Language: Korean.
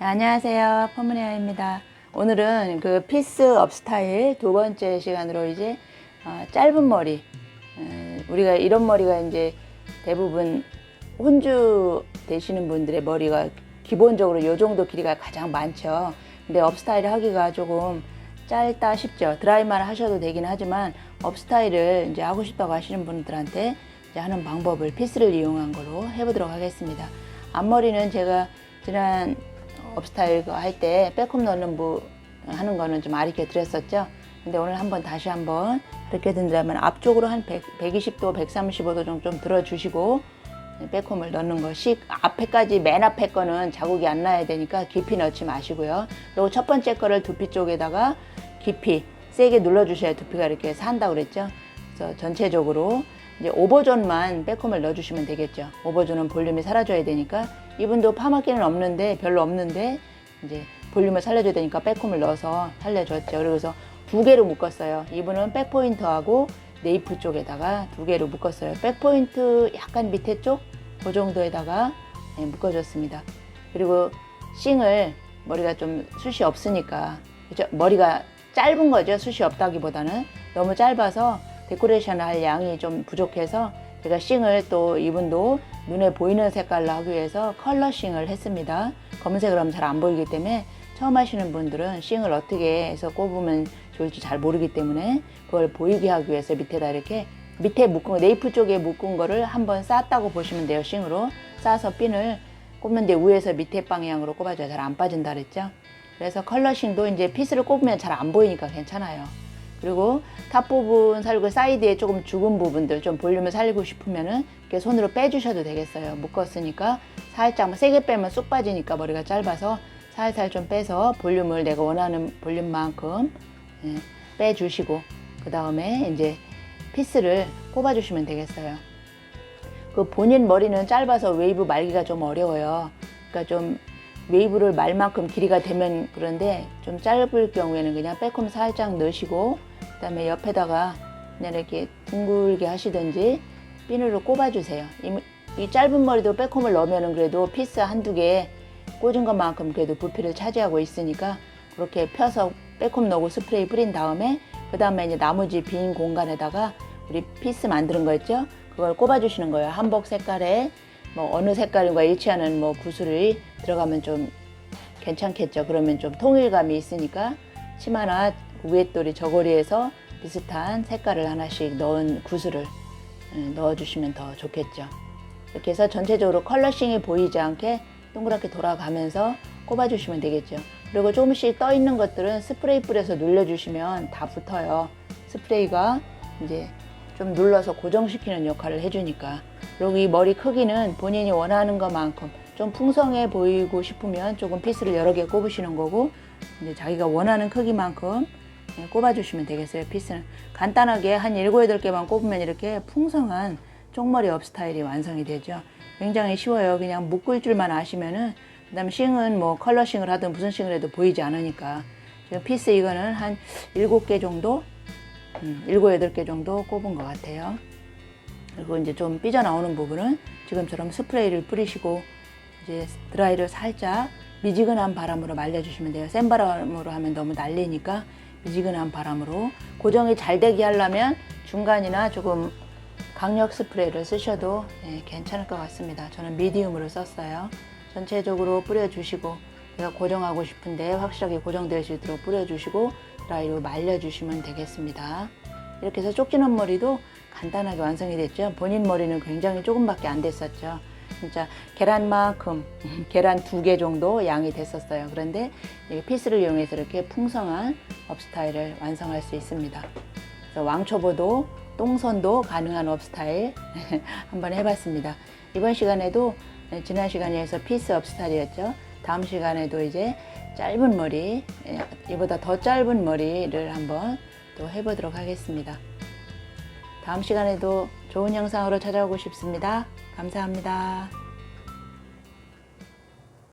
네, 안녕하세요. 포문혜아입니다. 오늘은 그 피스 업 스타일 두 번째 시간으로 이제 어, 짧은 머리. 어, 우리가 이런 머리가 이제 대부분 혼주 되시는 분들의 머리가 기본적으로 요 정도 길이가 가장 많죠. 근데 업 스타일 하기가 조금 짧다 싶죠. 드라이만 하셔도 되긴 하지만 업 스타일을 이제 하고 싶다고 하시는 분들한테 이제 하는 방법을 피스를 이용한 걸로 해보도록 하겠습니다. 앞머리는 제가 지난 업스타일 할때 백홈 넣는 부 하는 거는 좀 아리게 드렸었죠. 근데 오늘 한번 다시 한번 이렇게 든다면 앞쪽으로 한 100, 120도, 135도 정도 좀 들어주시고 백홈을 넣는 것이 앞에까지 맨 앞에 거는 자국이 안 나야 되니까 깊이 넣지 마시고요. 그리고 첫 번째 거를 두피 쪽에다가 깊이 세게 눌러주셔야 두피가 이렇게 산다고 그랬죠. 그래서 전체적으로 이제 오버존만 백홈을 넣어주시면 되겠죠. 오버존은 볼륨이 사라져야 되니까 이분도 파마기는 없는데 별로 없는데 이제 볼륨을 살려줘야 되니까 백홈을 넣어서 살려줬죠. 그래서 두 개로 묶었어요. 이분은 백포인트하고 네이프 쪽에다가 두 개로 묶었어요. 백포인트 약간 밑에 쪽 그 정도에다가 네, 묶어줬습니다. 그리고 싱을 머리가 좀 숱이 없으니까 그죠? 머리가 짧은 거죠. 숱이 없다기보다는 너무 짧아서 데코레이션 할 양이 좀 부족해서 제가 싱을 또 이분도 눈에 보이는 색깔로 하기 위해서 컬러 싱을 했습니다. 검은색을 하면 잘 안 보이기 때문에 처음 하시는 분들은 싱을 어떻게 해서 꼽으면 좋을지 잘 모르기 때문에 그걸 보이게 하기 위해서 밑에다 이렇게 밑에 묶은 거, 네이프 쪽에 묶은 거를 한번 쌌다고 보시면 돼요. 싱으로 싸서 핀을 꼽는데 위에서 밑에 방향으로 꼽아줘야 잘 안 빠진다 그랬죠. 그래서 컬러싱도 이제 피스를 꼽으면 잘 안 보이니까 괜찮아요. 그리고 탑 부분 살고 사이드에 조금 죽은 부분들 좀 볼륨을 살리고 싶으면은 이렇게 손으로 빼주셔도 되겠어요. 묶었으니까 살짝 세게 빼면 쑥 빠지니까 머리가 짧아서 살살 좀 빼서 볼륨을 내가 원하는 볼륨만큼 예, 빼주시고 그 다음에 이제 피스를 꼽아주시면 되겠어요. 그 본인 머리는 짧아서 웨이브 말기가 좀 어려워요. 그러니까 좀 웨이브를 말 만큼 길이가 되면 그런데 좀 짧을 경우에는 그냥 빼꼼 살짝 넣으시고 그 다음에 옆에다가 그냥 이렇게 둥글게 하시든지 비누를 꼽아주세요. 이, 이 짧은 머리도 빼꼼을 넣으면은 그래도 피스 한두 개 꽂은 것만큼 그래도 부피를 차지하고 있으니까 그렇게 펴서 빼꼼 넣고 스프레이 뿌린 다음에 그 다음에 이제 나머지 빈 공간에다가 우리 피스 만드는 거 있죠? 그걸 꼽아주시는 거예요. 한복 색깔에 뭐 어느 색깔과 일치하는 뭐 구슬이 들어가면 좀 괜찮겠죠. 그러면 좀 통일감이 있으니까 치마나 위에돌이 저고리에서 비슷한 색깔을 하나씩 넣은 구슬을 음, 넣어주시면 더 좋겠죠. 이렇게 해서 전체적으로 컬러싱이 보이지 않게 동그랗게 돌아가면서 꼽아주시면 되겠죠. 그리고 조금씩 떠 있는 것들은 스프레이 뿌려서 눌러주시면 다 붙어요. 스프레이가 이제 좀 눌러서 고정시키는 역할을 해주니까. 이 머리 크기는 본인이 원하는 것만큼 좀 풍성해 보이고 싶으면 조금 피스를 여러 개 꼽으시는 거고, 이제 자기가 원하는 크기만큼 네, 꼽아주시면 되겠어요. 피스는 간단하게 한 7, 8개만 꼽으면 이렇게 풍성한 쪽머리 업 스타일이 완성이 되죠. 굉장히 쉬워요. 그냥 묶을 줄만 아시면은 그 다음에 싱은 뭐 컬러 싱을 하든 무슨 싱을 해도 보이지 않으니까 지금 피스 이거는 한 7개 정도 음, 7, 8개 정도 꼽은 것 같아요. 그리고 이제 좀 삐져나오는 부분은 지금처럼 스프레이를 뿌리시고 이제 드라이를 살짝 미지근한 바람으로 말려주시면 돼요. 센 바람으로 하면 너무 날리니까 미지근한 바람으로 고정이 잘 되게 하려면 중간이나 조금 강력 스프레이를 쓰셔도 예, 괜찮을 것 같습니다. 저는 미디움으로 썼어요. 전체적으로 뿌려주시고 내가 고정하고 싶은데 확실하게 고정될 수 있도록 뿌려주시고 드라이로 말려주시면 되겠습니다. 이렇게 해서 쪽지는 머리도 간단하게 완성이 됐죠. 본인 머리는 굉장히 조금밖에 안 됐었죠. 진짜 계란만큼 계란 두 개 정도 양이 됐었어요. 그런데 이 피스를 이용해서 이렇게 풍성한 업스타일을 완성할 수 있습니다. 왕초보도 똥선도 가능한 업스타일 한번 해봤습니다. 이번 시간에도 네, 지난 시간에서 피스 업스타일이었죠. 다음 시간에도 이제 짧은 머리, 예, 이보다 더 짧은 머리를 한번 또 해보도록 하겠습니다. 다음 시간에도 좋은 영상으로 찾아오고 싶습니다. 감사합니다.